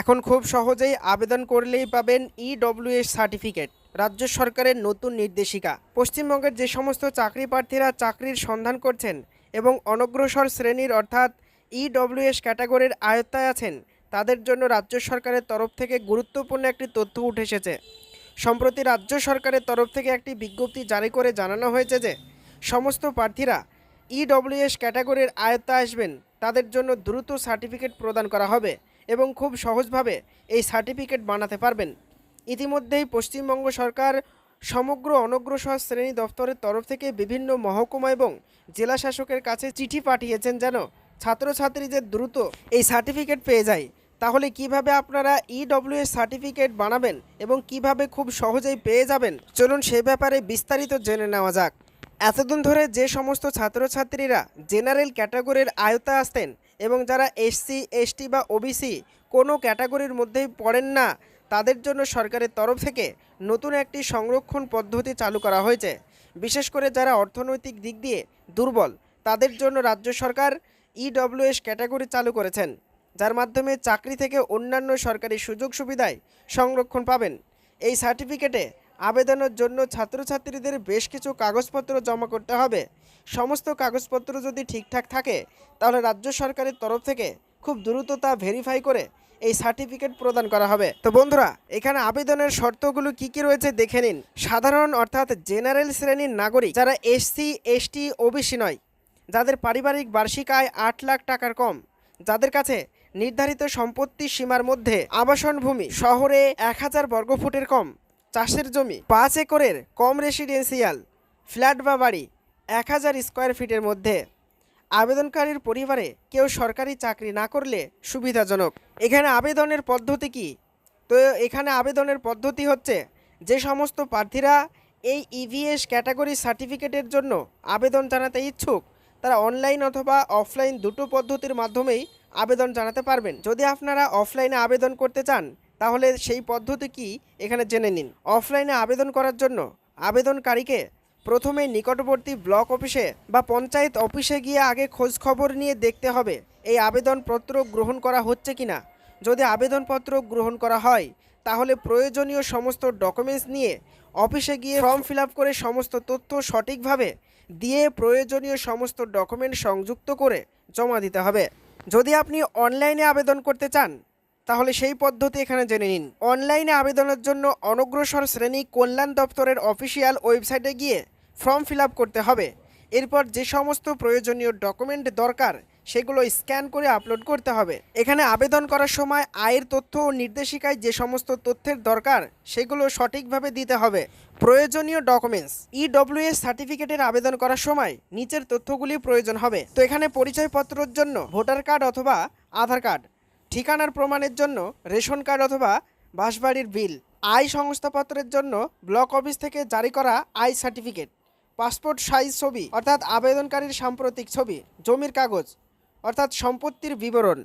এখন খুব সহজেই আবেদন করলেই পাবেন ইডব্লিউএস সার্টিফিকেট রাজ্য সরকারের নতুন নির্দেশিকা। পশ্চিমবঙ্গের যে সমস্ত চাকরি প্রার্থীরা চাকরির সন্ধান করছেন এবং অনগ্রসর শ্রেণির অর্থাৎ ইডব্লিউএস ক্যাটাগরির আয়ত্তায় আছেন, তাদের জন্য রাজ্য সরকারের তরফ থেকে গুরুত্বপূর্ণ একটি তথ্য উঠে এসেছে। সম্প্রতি রাজ্য সরকারের তরফ থেকে একটি বিজ্ঞপ্তি জারি করে জানানো হয়েছে যে, সমস্ত প্রার্থীরা ইডব্লিউএস ক্যাটাগরির আয়ত্তে আসবেন, তাদের জন্য দ্রুত সার্টিফিকেট প্রদান করা হবে। এবং খুব সহজভাবে এই সার্টিফিকেট বানাতে পারবেন। ইতিমধ্যেই পশ্চিমবঙ্গ সরকার সমগ্র অনগ্রসর শ্রেণি দপ্তরের তরফ থেকে বিভিন্ন মহকুমা এবং জেলা শাসকের কাছে চিঠি পাঠিয়েছেন যেন ছাত্রছাত্রীদের দ্রুত এই সার্টিফিকেট পেয়ে যায়। তাহলে কীভাবে আপনারা ইডব্লিউএস সার্টিফিকেট বানাবেন এবং কীভাবে খুব সহজেই পেয়ে যাবেন? চলুন সে ব্যাপারে বিস্তারিত জেনে নেওয়া যাক। এতদিন ধরে যে সমস্ত ছাত্রছাত্রীরা জেনারেল ক্যাটাগরির আয়ত্তে আসতেন এবং যারা এসসি, এসটি বা ওবিসি কোনো ক্যাটাগরির মধ্যেই পড়েন না, তাদের জন্য সরকারের তরফ থেকে নতুন একটি সংরক্ষণ পদ্ধতি চালু করা হয়েছে। বিশেষ করে যারা অর্থনৈতিক দিক দিয়ে দুর্বল, তাদের জন্য রাজ্য সরকার ইডব্লিউএস ক্যাটাগরি চালু করেছেন, যার মাধ্যমে চাকরি থেকে অন্যান্য সরকারি সুযোগ সুবিধায় সংরক্ষণ পাবেন। এই সার্টিফিকেটে আবেদনের জন্য ছাত্রছাত্রীদের বেশ কিছু কাগজপত্র জমা করতে হবে। সমস্ত কাগজপত্র যদি ঠিকঠাক থাকে, তাহলে রাজ্য সরকারের তরফ থেকে খুব দ্রুত তা ভেরিফাই করে এই সার্টিফিকেট প্রদান করা হবে। তো বন্ধুরা, এখানে আবেদনের শর্তগুলো কি কি রয়েছে দেখে নিন। সাধারণ অর্থাৎ জেনারেল শ্রেণির নাগরিক যারা এসসি এসটি ওবিসি নয়, যাদের পারিবারিক বার্ষিক আয় আট লাখ টাকার কম, যাদের কাছে নির্ধারিত সম্পত্তির সীমার মধ্যে আবাসন ভূমি শহরে এক হাজার বর্গফুটের কম, চাষের জমি পাঁচ একরের কম রেসিডেন্সিয়াল ফ্ল্যাট বা বাড়ি এক হাজার স্কোয়ার ফিটের মধ্যে আবেদনকারীর পরিবারে কেউ সরকারি চাকরি না করলে সুবিধাজনক। এখানে আবেদনের পদ্ধতি কি? তো এখানে আবেদনের পদ্ধতি হচ্ছে যে সমস্ত প্রার্থীরা এই ইভিএস ক্যাটাগরি সার্টিফিকেটের জন্য আবেদন জানাতে ইচ্ছুক, তারা অনলাইন অথবা অফলাইন দুটো পদ্ধতির মাধ্যমেই আবেদন জানাতে পারবেন। যদি আপনারা অফলাইনে আবেদন করতে চান, তাহলে সেই পদ্ধতি কি? এখানে জেনে নিন। অফলাইনে আবেদন করার জন্য আবেদনকারীকে প্রথমে নিকটবর্তী ব্লক অফিসে বা পঞ্চায়েত অফিসে গিয়ে আগে খোঁজ খবর নিয়ে দেখতে হবে, এই আবেদনপত্র গ্রহণ করা হচ্ছে কিনা যদি আবেদনপত্র গ্রহণ করা হয়, তাহলে প্রয়োজনীয় সমস্ত ডকুমেন্টস নিয়ে অফিসে গিয়ে ফর্ম ফিল করে সমস্ত তথ্য সঠিকভাবে দিয়ে প্রয়োজনীয় সমস্ত ডকুমেন্ট সংযুক্ত করে জমা দিতে হবে। যদি আপনি অনলাইনে আবেদন করতে চান, তাহলে সেই পদ্ধতি এখানে জেনে নিন। অনলাইনে আবেদনের জন্য অনগ্রসর শ্রেণি কল্যাণ দপ্তরের অফিসিয়াল ওয়েবসাইটে গিয়ে ফর্ম ফিল করতে হবে। এরপর যে সমস্ত প্রয়োজনীয় ডকুমেন্ট দরকার, সেগুলো স্ক্যান করে আপলোড করতে হবে। এখানে আবেদন করার সময় আয়ের তথ্য ও নির্দেশিকায় যে সমস্ত তথ্যের দরকার, সেগুলো সঠিকভাবে দিতে হবে। প্রয়োজনীয় ডকুমেন্টস ইডব্লিউএস সার্টিফিকেটের আবেদন করার সময় নিচের তথ্যগুলি প্রয়োজন হবে। তো এখানে পরিচয়পত্রের জন্য ভোটার কার্ড অথবা আধার কার্ড, ঠিকানার প্রমাণের জন্য রেশন কার্ড অথবা বাসবাড়ির বিল, আয় সংস্থাপত্রের জন্য ব্লক অফিস থেকে জারি করা আয় সার্টিফিকেট। পাসপোর্ট সাইজ ছবি অর্থাৎ আবেদনকারীর সাম্প্রতিক ছবি জমির কাগজ অর্থাৎ সম্পত্তির বিবরণ।